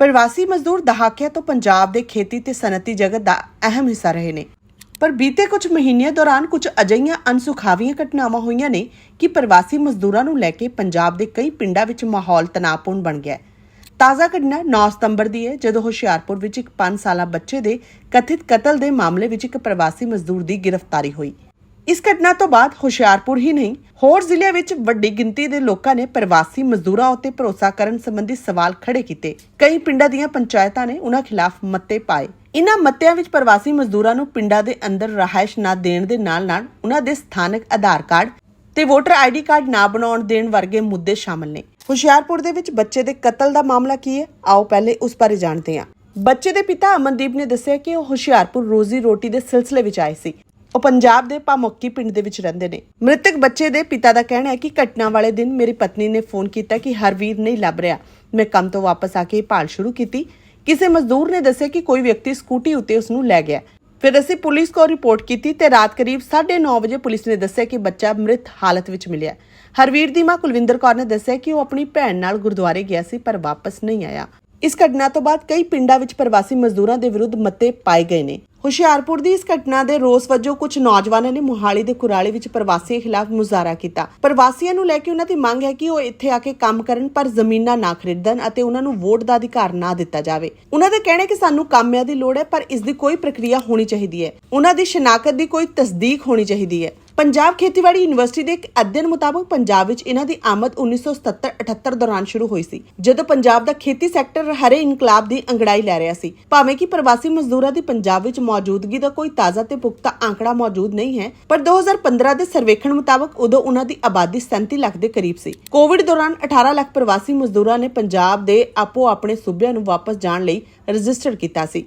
ਪ੍ਰਵਾਸੀ ਮਜ਼ਦੂਰ ਦਹਾਕਿਆਂ ਤੋਂ ਪੰਜਾਬ ਦੇ ਖੇਤੀ ਤੇ ਸਨਅਤੀ ਜਗਤ ਦਾ ਅਹਿਮ ਹਿੱਸਾ ਰਹੇ ਨੇ। ਪਰ ਬੀਤੇ ਕੁਝ ਮਹੀਨਿਆਂ ਦੌਰਾਨ ਕੁਝ ਅਜਈਆਂ ਅਨਸੁਖਾਵੀਆਂ ਘਟਨਾਵਾਂ ਹੋਈਆਂ ਨੇ ਕਿ ਪ੍ਰਵਾਸੀ ਮਜ਼ਦੂਰਾਂ ਨੂੰ ਲੈ ਕੇ ਪੰਜਾਬ ਦੇ ਕਈ ਪਿੰਡਾਂ ਵਿੱਚ ਮਾਹੌਲ ਤਣਾਅਪੂਰਨ ਬਣ ਗਿਆ ਹੈ। ਤਾਜ਼ਾ ਘਟਨਾ 9 ਸਤੰਬਰ ਦੀ ਹੈ, ਜਦੋਂ ਹੁਸ਼ਿਆਰਪੁਰ ਵਿੱਚ ਇੱਕ 5 ਸਾਲਾ ਬੱਚੇ ਦੇ ਕਥਿਤ ਕਤਲ ਦੇ ਮਾਮਲੇ ਵਿੱਚ ਇੱਕ ਪ੍ਰਵਾਸੀ ਮਜ਼ਦੂਰ ਦੀ ਗ੍ਰਿਫਤਾਰੀ ਹੋਈ। ਇਸ ਘਟਨਾ ਤੋਂ ਬਾਅਦ ਹੁਸ਼ਿਆਰਪੁਰ ਹੀ ਨਹੀਂ, ਹੋਰ ਜ਼ਿਲ੍ਹਿਆਂ ਵਿੱਚ ਵੱਡੀ ਗਿਣਤੀ ਦੇ ਲੋਕਾਂ ਨੇ ਪ੍ਰਵਾਸੀ ਮਜ਼ਦੂਰਾਂ ਉੱਤੇ ਭਰੋਸਾ ਕਰਨ ਸੰਬੰਧੀ ਸਵਾਲ ਖੜੇ ਕੀਤੇ। ਕਈ ਪਿੰਡਾਂ ਦੀਆਂ ਪੰਚਾਇਤਾਂ ਨੇ ਉਹਨਾਂ ਖਿਲਾਫ ਮਤੇ ਪਾਏ। ਇਨ੍ਹਾਂ ਮਤਿਆਂ ਵਿੱਚ ਪ੍ਰਵਾਸੀ ਮਜ਼ਦੂਰਾਂ ਨੂੰ ਪਿੰਡਾਂ ਦੇ ਅੰਦਰ ਰਹਾਇਸ਼ ਨਾ ਦੇਣ ਦੇ ਨਾਲ-ਨਾਲ ਉਹਨਾਂ ਦੇ ਸਥਾਨਕ ਆਧਾਰ ਕਾਰਡ ਤੇ ਵੋਟਰ ਆਈਡੀ ਕਾਰਡ ਨਾ ਬਣਾਉਣ ਦੇਣ ਵਰਗੇ ਮੁੱਦੇ ਸ਼ਾਮਲ ਨੇ। ਹੁਸ਼ਿਆਰਪੁਰ ਦੇ ਵਿੱਚ ਬੱਚੇ ਦੇ ਕਤਲ ਦਾ ਮਾਮਲਾ ਕੀ ਹੈ? ਆਓ ਪਹਿਲੇ ਉਸ ਬਾਰੇ ਜਾਣਦੇ ਹਾਂ। ਬੱਚੇ ਦੇ ਪਿਤਾ ਅਮਨਦੀਪ ਨੇ ਦੱਸਿਆ ਕਿ ਉਹ ਹੁਸ਼ਿਆਰਪੁਰ ਰੋਜ਼ੀ ਰੋਟੀ ਦੇ ਸਿਲਸਿਲੇ ਵਿੱਚ ਆਏ ਸੀ। ਉਹ ਪੰਜਾਬ ਦੇ ਪਾਮੋਕੀ ਪਿੰਡ ਦੇ ਵਿੱਚ ਰਹਿੰਦੇ ਨੇ। ਮ੍ਰਿਤਕ ਬੱਚੇ ਦੇ ਪਿਤਾ ਦਾ ਕਹਿਣਾ ਹੈ ਕਿ ਘਟਨਾ ਵਾਲੇ ਦਿਨ ਮੇਰੀ ਪਤਨੀ ਨੇ ਫੋਨ ਕੀਤਾ ਕਿ ਹਰਵੀਰ ਨਹੀਂ ਲੱਭ ਰਿਹਾ। ਮੈਂ ਕੰਮ ਤੋਂ ਵਾਪਸ ਆ ਕੇ ਭਾਲ ਸ਼ੁਰੂ ਕੀਤੀ। ਕਿਸੇ ਮਜ਼ਦੂਰ ਨੇ ਦੱਸਿਆ ਕਿ ਕੋਈ ਵਿਅਕਤੀ ਸਕੂਟੀ ਉੱਤੇ ਉਸ ਨੂੰ ਲੈ ਗਿਆ। ਫਿਰ ਅਸੀਂ ਪੁਲਿਸ ਕੋਲ ਰਿਪੋਰਟ ਕੀਤੀ ਤੇ ਰਾਤ ਕਰੀਬ 9:30 ਵਜੇ ਪੁਲਿਸ ਨੇ ਦੱਸਿਆ ਕਿ ਬੱਚਾ ਮ੍ਰਿਤ ਹਾਲਤ ਵਿੱਚ ਮਿਲਿਆ। ਹਰਵੀਰ ਦੀ ਮਾਂ ਕੁਲਵਿੰਦਰ ਕੌਰ ਨੇ ਦੱਸਿਆ ਕਿ ਉਹ ਆਪਣੀ ਭੈਣ ਨਾਲ ਗੁਰਦੁਆਰੇ ਗਿਆ ਸੀ ਪਰ ਵਾਪਸ ਨਹੀਂ ਆਇਆ। ਇਸ ਘਟਨਾ ਤੋਂ ਬਾਅਦ ਕਈ ਪਿੰਡਾਂ ਵਿੱਚ ਪ੍ਰਵਾਸੀ ਮਜ਼ਦੂਰਾਂ ਦੇ ਵਿਰੁੱਧ ਮਤੇ ਪਾਏ ਗਏ ਨੇ। ਹੁਸ਼ਿਆਰਪੁਰ ਦੀ ਇਸ ਘਟਨਾ ਦੇ ਰੋਸ ਵਜੋਂ ਕੁਝ ਨੌਜਵਾਨਾਂ ਨੇ ਮੁਹਾਲੀ ਦੇ ਕੁਰਾਲੀ ਵਿੱਚ ਪ੍ਰਵਾਸੀਆਂ ਖਿਲਾਫ ਮੁਜ਼ਾਹਰਾ ਕੀਤਾ। ਪ੍ਰਵਾਸੀਆਂ ਨੂੰ ਲੈ ਕੇ ਉਹਨਾਂ ਦੀ ਮੰਗ ਹੈ ਕਿ ਉਹ ਇੱਥੇ ਆ ਕੇ ਕੰਮ ਕਰਨ, ਪਰ ਜ਼ਮੀਨਾਂ ਨਾ ਖਰੀਦਣ ਅਤੇ ਉਹਨਾਂ ਨੂੰ ਵੋਟ ਦਾ ਅਧਿਕਾਰ ਨਾ ਦਿੱਤਾ ਜਾਵੇ। ਉਹਨਾਂ ਦਾ ਕਹਿਣਾ ਹੈ ਕਿ ਸਾਨੂੰ ਕਾਮਿਆਂ ਦੀ ਲੋੜ ਹੈ, ਪਰ ਇਸ ਦੀ ਕੋਈ ਪ੍ਰਕਿਰਿਆ ਹੋਣੀ ਚਾਹੀਦੀ ਹੈ। ਉਹਨਾਂ ਦੀ ਸ਼ਨਾਖਤ ਦੀ ਕੋਈ ਤਸਦੀਕ ਹੋਣੀ ਚਾਹੀਦੀ ਹੈ। ਪੰਜਾਬ ਖੇਤੀਬਾੜੀ ਯੂਨੀਵਰਸਿਟੀ ਦੇ ਇੱਕ ਅਧਿਐਨ ਮੁਤਾਬਕ ਪੰਜਾਬ ਵਿੱਚ ਇਹਨਾਂ ਦੀ ਆਮਦ 1977-78 ਦੌਰਾਨ ਸ਼ੁਰੂ ਹੋਈ ਸੀ, ਜਦੋਂ ਪੰਜਾਬ ਦਾ ਖੇਤੀ ਸੈਕਟਰ ਹਰੇ ਇਨਕਲਾਬ ਦੀ ਅੰਗੜਾਈ ਲੈ ਰਿਹਾ ਸੀ। ਭਾਵੇਂ ਕਿ ਪ੍ਰਵਾਸੀ ਮਜ਼ਦੂਰਾਂ ਦੀ ਪੰਜਾਬ ਵਿੱਚ ਮੌਜੂਦਗੀ ਦਾ ਕੋਈ ਤਾਜ਼ਾ ਤੇ ਪੁਖਤਾ ਆંકੜਾ ਮੌਜੂਦ ਨਹੀਂ ਹੈ, ਪਰ 2015 ਦੇ ਸਰਵੇਖਣ ਮੁਤਾਬਕ ਉਦੋਂ ਉਹਨਾਂ ਦੀ ਆਬਾਦੀ 37 ਲੱਖ ਦੇ ਕਰੀਬ ਸੀ। ਕੋਵਿਡ ਦੌਰਾਨ 18 ਲੱਖ ਪ੍ਰਵਾਸੀ ਮਜ਼ਦੂਰਾਂ ਨੇ ਪੰਜਾਬ ਦੇ ਆਪੋ ਆਪਣੇ ਸੂਬਿਆਂ ਨੂੰ ਵਾਪਸ ਜਾਣ ਲਈ ਰਜਿਸਟਰ ਕੀਤਾ ਸੀ।